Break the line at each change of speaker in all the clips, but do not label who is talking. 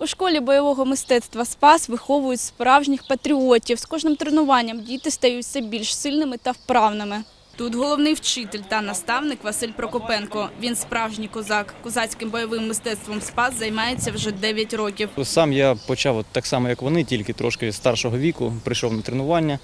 У школі бойового мистецтва Спас виховують справжніх патріотів. З кожним тренуванням діти стають все більш сильними та вправними. Тут головний вчитель та наставник Василь Прокопенко. Він справжній козак. Козацьким бойовим мистецтвом Спас займається вже 9 років.
Сам я почав от так само, як вони, тільки трошки старшого віку, прийшов на тренування.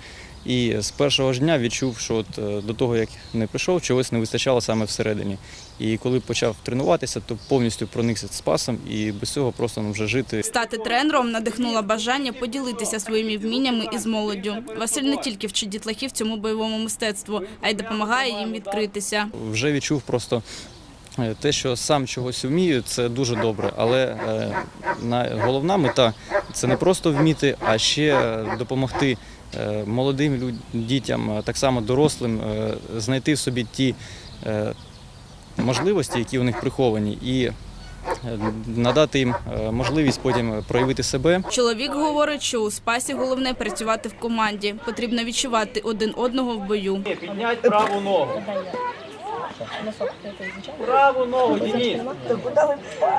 І з першого ж дня відчув, що от е, до того, як не прийшов, чогось не вистачало саме всередині. І коли почав тренуватися, то повністю проникся спасом і без цього просто ну, вже жити.
Стати тренером надихнуло бажання поділитися своїми вміннями із молоддю. Василь не тільки вчить дітлахів цьому бойовому мистецтву, а й допомагає їм відкритися.
Вже відчув просто е, те, що сам чогось вмію, це дуже добре. Але е, головна мета це не просто вміти, а ще допомогти молодим люд- дітям, е, так само дорослим, е, знайти в собі ті е, можливості, які у них приховані, і е, надати їм е, можливість потім проявити себе.
Чоловік говорить, що у спасі головне працювати в команді. Потрібно відчувати один одного в бою.
Піднять праву ногу. Праву ногу, Денис.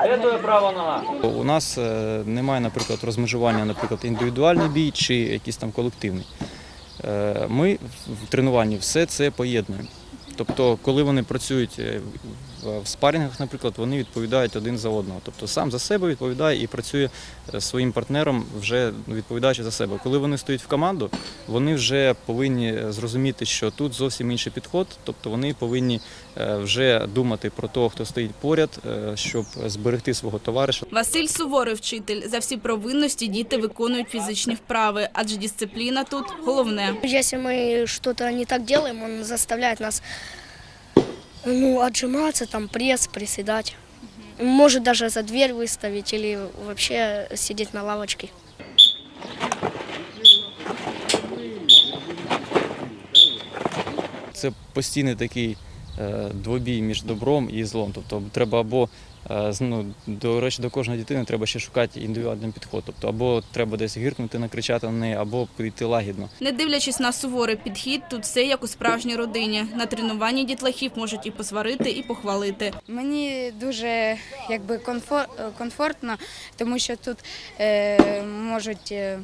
Це твоя права нога?
У нас е, немає, наприклад, розмежування, наприклад, індивідуальний бій чи якийсь там колективний. Е, Ми в тренуванні все це поєднуємо. Тобто, коли вони працюють е, в- спарінгах, наприклад, вони відповідають один за одного. Тобто сам за себе відповідає і працює е, своїм партнером, вже відповідаючи за себе. Коли вони стоять в команду, вони вже повинні зрозуміти, що тут зовсім інший підход. Тобто вони повинні е, вже думати про того, хто стоїть поряд, е, щоб зберегти свого товариша.
Василь суворий вчитель. За всі провинності діти виконують фізичні вправи, адже дисципліна тут головне.
Если мы что-то не так делаем, он заставляет нас ну, отжиматься, там, пресс, приседать. Может даже за дверь выставить или вообще сидеть на лавочке.
Це постійний такий двобій між добром і злом. Тобто треба або е, ну, до речі, до кожної дитини треба ще шукати індивідуальний підход. Тобто або треба десь гіркнути, накричати на неї, або прийти лагідно.
Не дивлячись на суворий підхід, тут все як у справжній родині. На тренуванні дітлахів можуть і посварити, і похвалити.
Мені дуже якби е, комфортно, тому що тут е, можуть е,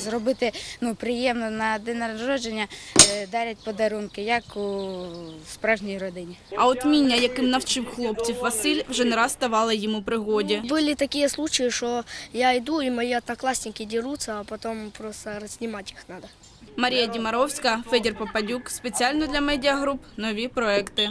зробити ну, приємно на день народження, е, дарять подарунки, як у справжній родині.
А от міння, яким навчив хлопців Василь, вже не раз ставала їм у пригоді.
Были такие случаи, что я иду, и мои одноклассники дерутся, а потом просто снимать их надо.
Марія Дімаровська, Федір Попадюк. Спеціально для медіагруп нові проекти.